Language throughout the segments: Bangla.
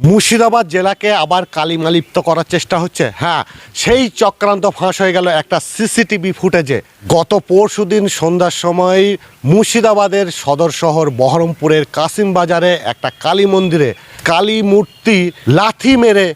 মুর্শিদাবাদ জেলাকে আবার কালিমালিপ্ত করার চেষ্টা হচ্ছে। হ্যাঁ সেই চক্রান্ত ফাঁস হয়ে গেল একটা সিসিটিভি ফুটেজে। গত পরশুদিন সন্ধ্যার সময় মুর্শিদাবাদের সদর শহর বহরমপুরের কাসিম বাজারে একটা কালী মন্দিরে কালী মূর্তি লাথি মেরে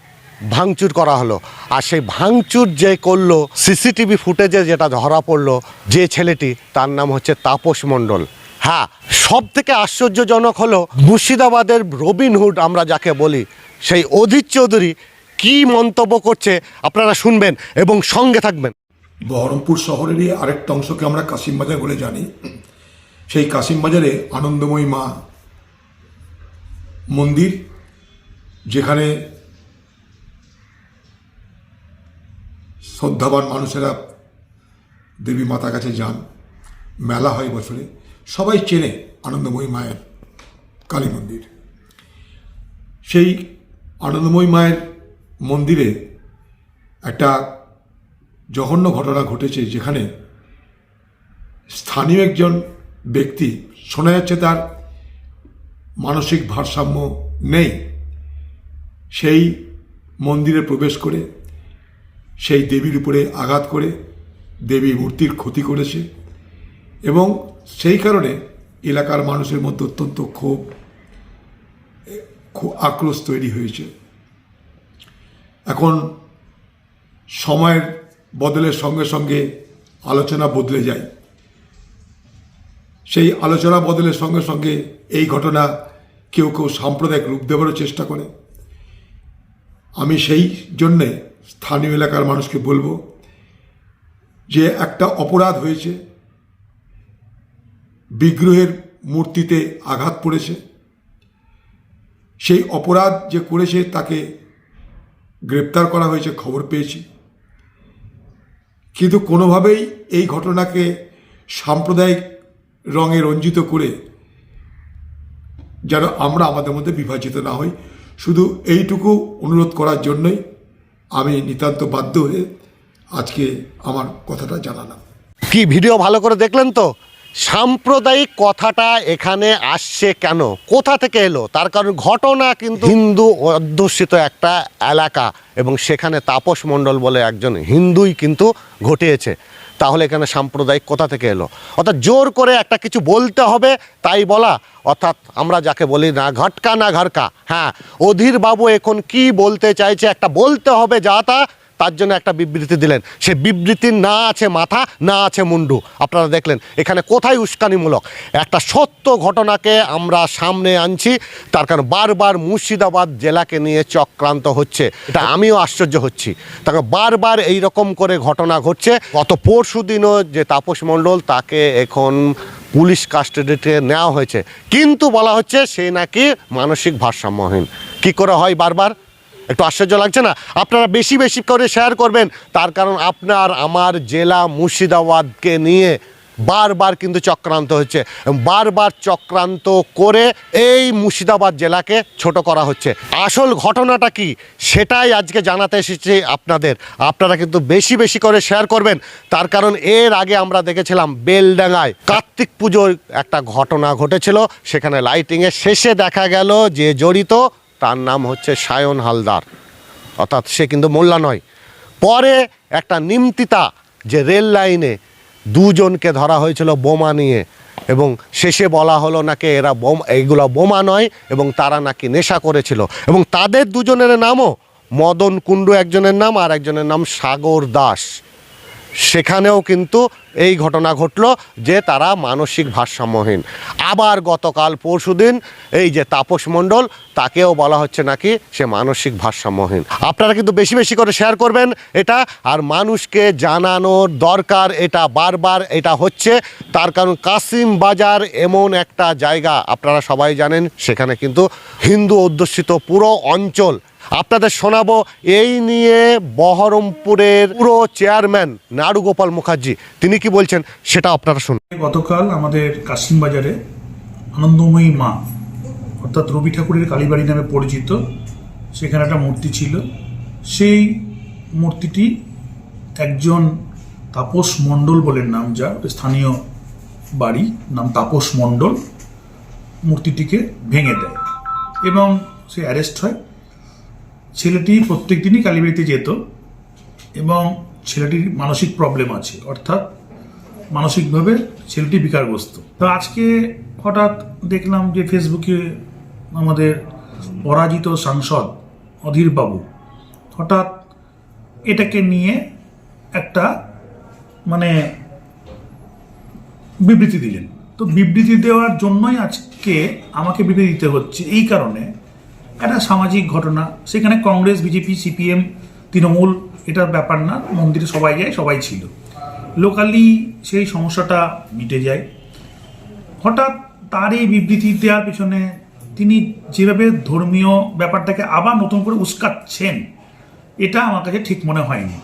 ভাঙচুর করা হলো। আর সেই ভাঙচুর যে করল, সিসিটিভি ফুটেজে যেটা ধরা পড়ল যে ছেলেটি, তার নাম হচ্ছে তাপস মণ্ডল। হ্যাঁ সব থেকে আশ্চর্যজনক হলো মুর্শিদাবাদের রবিনহুড আমরা যাকে বলি, সেই অধীর চৌধুরী কি মন্তব্য করছে আপনারা শুনবেন এবং সঙ্গে থাকবেন। বহরমপুর শহরেরই আরেকটা অংশকে আমরা কাশিমবাজার বলে জানি। সেই কাশিমবাজারে আনন্দময়ী মা মন্দির, যেখানে শ্রদ্ধাবান মানুষেরা দেবী মাতার কাছে যান। মেলা হয় বছরে। সবাই চেনে আনন্দময়ী মায়ের কালী মন্দির। সেই আনন্দময়ী মায়ের মন্দিরে একটা জঘন্য ঘটনা ঘটেছে যেখানে স্থানীয় একজন ব্যক্তি শোনা যাচ্ছে তার মানসিক ভারসাম্য নেই। সেই মন্দিরে প্রবেশ করে সেই দেবীর উপরে আঘাত করে দেবী মূর্তির ক্ষতি করেছে এবং সেই কারণে এলাকার মানুষের মধ্যে অত্যন্ত ক্ষোভ আক্রোশ তৈরি হয়েছে। এখন সময়ের বদলের সঙ্গে সঙ্গে আলোচনা বদলে যায়। সেই আলোচনা বদলের সঙ্গে সঙ্গে এই ঘটনা কেউ কেউ সাম্প্রদায়িক রূপ দেওয়ারও চেষ্টা করে। আমি সেই জন্যে স্থানীয় এলাকার মানুষকে বলব যে একটা অপরাধ হয়েছে বিগ্রহের মূর্তিতে আঘাত পড়েছে। সেই অপরাধ যে করেছে তাকে গ্রেপ্তার করা হয়েছে খবর পেয়েছি। কিন্তু কোনোভাবেই এই ঘটনাকে সাম্প্রদায়িক রঙে রঞ্জিত করে যেন আমরা আমাদের মধ্যে বিভাজিত না হই। শুধু এইটুকু অনুরোধ করার জন্যই আমি নিতান্ত বাধ্য হয়ে আজকে আমার কথাটা জানালাম। কি ভিডিও ভালো করে দেখলেন তো? সাম্প্রদায়িক কথাটা এখানে আসছে কেন? কোথা থেকে এলো? তার কারণ ঘটনা কিন্তু হিন্দু অধ্যুষিত একটা এলাকা এবং সেখানে তাপস মণ্ডল বলে একজন হিন্দুই কিন্তু ঘটিয়েছে। তাহলে এখানে সাম্প্রদায়িক কোথা থেকে এলো? অর্থাৎ জোর করে একটা কিছু বলতে হবে, তাই বলা। অর্থাৎ আমরা যাকে বলি না ঘটকা না ঘরকা। হ্যাঁ অধীর বাবু এখন কি বলতে চাইছে? একটা বলতে হবে যা তা। তার জন্য একটা বিবৃতি দিলেন। সে বিবৃতির না আছে মাথা, না আছে মুন্ডু। আপনারা দেখলেন, এখানে কোথায় উস্কানিমূলক? একটা সত্য ঘটনাকে আমরা সামনে আনছি, তার কারণ বারবার মুর্শিদাবাদ জেলাকে নিয়ে চক্রান্ত হচ্ছে। এটা আমিও আশ্চর্য হচ্ছি। তাকে বারবার এই রকম করে ঘটনা ঘটছে। গত পরশু দিনও যে তাপস মণ্ডল তাকে এখন পুলিশ কাস্টাডিতে নেওয়া হয়েছে। কিন্তু বলা হচ্ছে সে নাকি মানসিক ভারসাম্যহীন। কি করে হয় বারবার? একটু আশ্চর্য লাগছে না? আপনারা বেশি বেশি করে শেয়ার করবেন। তার কারণ আপনার, আমার জেলা মুর্শিদাবাদকে নিয়ে বারবার কিন্তু চক্রান্ত হচ্ছে। বারবার চক্রান্ত করে এই মুর্শিদাবাদ জেলাকে ছোট করা হচ্ছে। আসল ঘটনাটা কি? সেটাই আজকে জানাতে এসেছি আপনাদের। আপনারা কিন্তু বেশি বেশি করে শেয়ার করবেন। তার কারণ এর আগে আমরা দেখেছিলাম বেলডাঙ্গায় কার্তিক পুজোর একটা ঘটনা ঘটেছিল। সেখানে লাইটিংয়ের শেষে দেখা গেল যে জড়িত তার নাম হচ্ছে সায়ন হালদার। অর্থাৎ সে কিন্তু মোল্লা নয়। পরে একটা নিমতিতা যে রেল লাইনে দুজনকে ধরা হয়েছিল বোমা নিয়ে এবং শেষে বলা হলো নাকি এরা বোম এইগুলো বোমা নয় এবং তারা নাকি নেশা করেছিল। এবং তাদের দুজনের নামও মদন কুণ্ডু একজনের নাম আর একজনের নাম সাগর দাস। সেখানেও কিন্তু এই ঘটনা ঘটলো যে তারা মানসিক ভারসাম্যহীন। আবার গতকাল পরশুদিন এই যে তাপস মণ্ডল, তাকেও বলা হচ্ছে নাকি সে মানসিক ভারসাম্যহীন। আপনারা কিন্তু বেশি বেশি করে শেয়ার করবেন এটা, আর মানুষকে জানানোর দরকার এটা বারবার, এটা হচ্ছে তার কারণ কাসিম বাজার এমন একটা জায়গা, আপনারা সবাই জানেন, সেখানে কিন্তু হিন্দু অধ্যুষিত পুরো অঞ্চল আপনাদের শোনাবো এই নিয়ে বহরমপুরের পুরো চেয়ারম্যান নাড়ুগোপাল মুখার্জি। তিনি কি বলছেন সেটা আপনারা শুনুন। গতকাল আমাদের কাশিমবাজারে আনন্দময়ী মা, অর্থাৎ রবি ঠাকুরের কালীবাড়ি নামে পরিচিত, সেখানে একটা মূর্তি ছিল। সেই মূর্তিটি একজন তাপস মণ্ডল বলে নাম যা স্থানীয় বাড়ি, নাম তাপস মণ্ডল। মূর্তিটিকে ভেঙে দেয় এবং সে অ্যারেস্ট হয়। ছেলেটি প্রত্যেক দিনই কালীবাড়িতে যেত এবং ছেলেটির মানসিক প্রবলেম আছে, অর্থাৎ মানসিকভাবে ছেলেটি বিকারগ্রস্ত। তো আজকে হঠাৎ দেখলাম যে ফেসবুকে আমাদের পরাজিত সাংসদ অধীর বাবু হঠাৎ এটাকে নিয়ে একটা মানে বিবৃতি দিলেন। তো বিবৃতি দেওয়ার জন্যই আজকে আমাকে বিবৃতি দিতে হচ্ছে এই কারণে একটা সামাজিক ঘটনা, সেখানে কংগ্রেস, বিজেপি, সিপিএম, তৃণমূল, এটার ব্যাপার না, মন্দিরে সবাই যায়, সবাই ছিল। লোকালি সেই সমস্যাটা মিটে যায়। হঠাৎ তার এই বিবৃতি দেওয়ার পিছনে তিনি যেভাবে ধর্মীয় ব্যাপারটাকে আবার নতুন করে উস্কাচ্ছেন, এটা আমার কাছে ঠিক মনে হয়নি।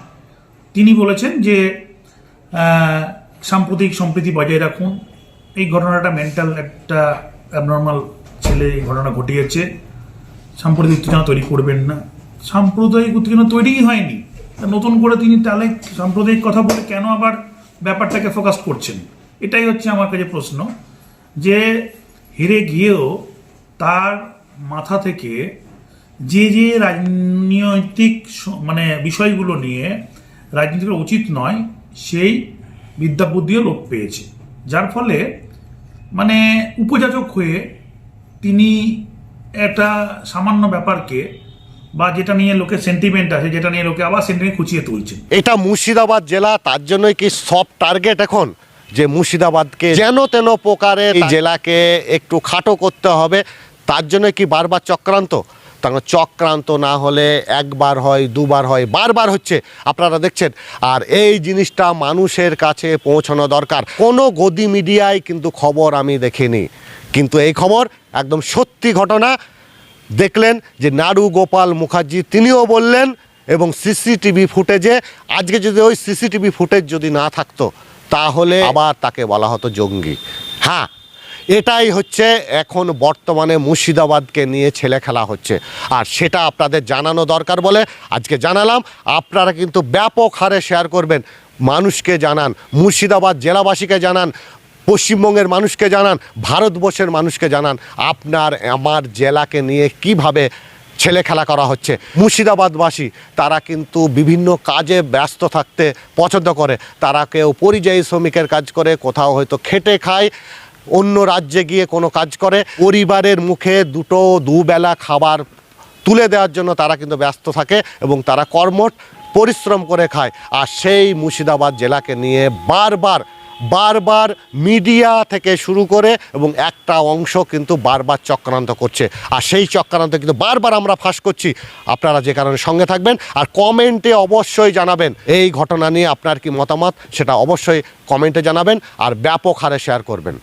তিনি বলেছেন যে সাম্প্রতিক সম্প্রীতি বজায় রাখুন। এই ঘটনাটা মেন্টাল একটা অ্যাবনর্মাল ছেলে এই ঘটনা ঘটিয়েছে। সাম্প্রদায়িক উত্তেজনা তৈরি করবেন না। সাম্প্রদায়িক উত্তেজনা তৈরিই হয়নি। নতুন করে তিনি তাহলে সাম্প্রদায়িক কথা বলে কেন আবার ব্যাপারটাকে ফোকাস করছেন? এটাই হচ্ছে আমার কাছে প্রশ্ন। যে হেরে গিয়েও তার মাথা থেকে যে যে রাজনৈতিক মানে বিষয়গুলো নিয়ে রাজনীতি করা উচিত নয়, সেই বিদ্যাবুদ্ধিও লোপ পেয়েছে। যার ফলে মানে উপযাচক হয়ে তিনি একটা সামান্য ব্যাপারকে বা যেটা নিয়ে লোকের সেন্টিমেন্ট আছে, যেটা নিয়ে লোকে আবার সেন্টিমেন্ট খুঁচিয়ে তুলছেন এটা মুর্শিদাবাদ জেলা, তার জন্যই কি সব টার্গেট এখন? যে মুর্শিদাবাদকে যেন তেন প্রকারে জেলাকে একটু খাটো করতে হবে, তার জন্য কি বারবার চক্রান্ত? তখন চক্রান্ত না হলে একবার হয়, দুবার হয়, বারবার হচ্ছে। আপনারা দেখছেন, আর এই জিনিসটা মানুষের কাছে পৌঁছানো দরকার। কোনো গদি মিডিয়ায় কিন্তু খবর আমি দেখিনি। কিন্তু এই খবর একদম সত্যি ঘটনা। দেখলেন যে নাড়ু গোপাল মুখার্জি, তিনিও বললেন, এবং সিসিটিভি ফুটেজে, আজকে যদি ওই সিসিটিভি ফুটেজ যদি না থাকতো, তাহলে আবার তাকে বলা হতো জঙ্গি। হ্যাঁ এটাই হচ্ছে এখন বর্তমানে মুর্শিদাবাদকে নিয়ে ছেলে খেলা হচ্ছে। আর সেটা আপনাদের জানানো দরকার বলে আজকে জানালাম। আপনারা কিন্তু ব্যাপক হারে শেয়ার করবেন। মানুষকে জানান, মুর্শিদাবাদ জেলাবাসীকে জানান পশ্চিমবঙ্গের মানুষকে জানান, ভারতবর্ষের মানুষকে জানান, আপনার আমার জেলাকে নিয়ে কীভাবে ছেলে খেলা করা হচ্ছে। মুর্শিদাবাদবাসী, তারা কিন্তু বিভিন্ন কাজে ব্যস্ত থাকতে পছন্দ করে। তারা কেউ পরিযায়ী শ্রমিকের কাজ করে, কোথাও হয়তো খেটে খায়, অন্য রাজ্যে গিয়ে কোনো কাজ করে। পরিবারের মুখে দুটো দুবেলা খাবার তুলে দেওয়ার জন্য তারা কিন্তু ব্যস্ত থাকে এবং তারা কর্মঠ পরিশ্রম করে খায়। আর সেই মুর্শিদাবাদ জেলাকে নিয়ে বারবার বারবার মিডিয়া থেকে শুরু করে এবং একটা অংশ কিন্তু বারবার চক্রান্ত করছে। আর সেই চক্রান্ত কিন্তু বারবার আমরা ফাঁস করছি। আপনারা যে কারণে সঙ্গে থাকবেন আর কমেন্টে অবশ্যই জানাবেন। এই ঘটনা নিয়ে আপনার কি মতামত? সেটা অবশ্যই কমেন্টে জানাবেন আর ব্যাপক হারে শেয়ার করবেন।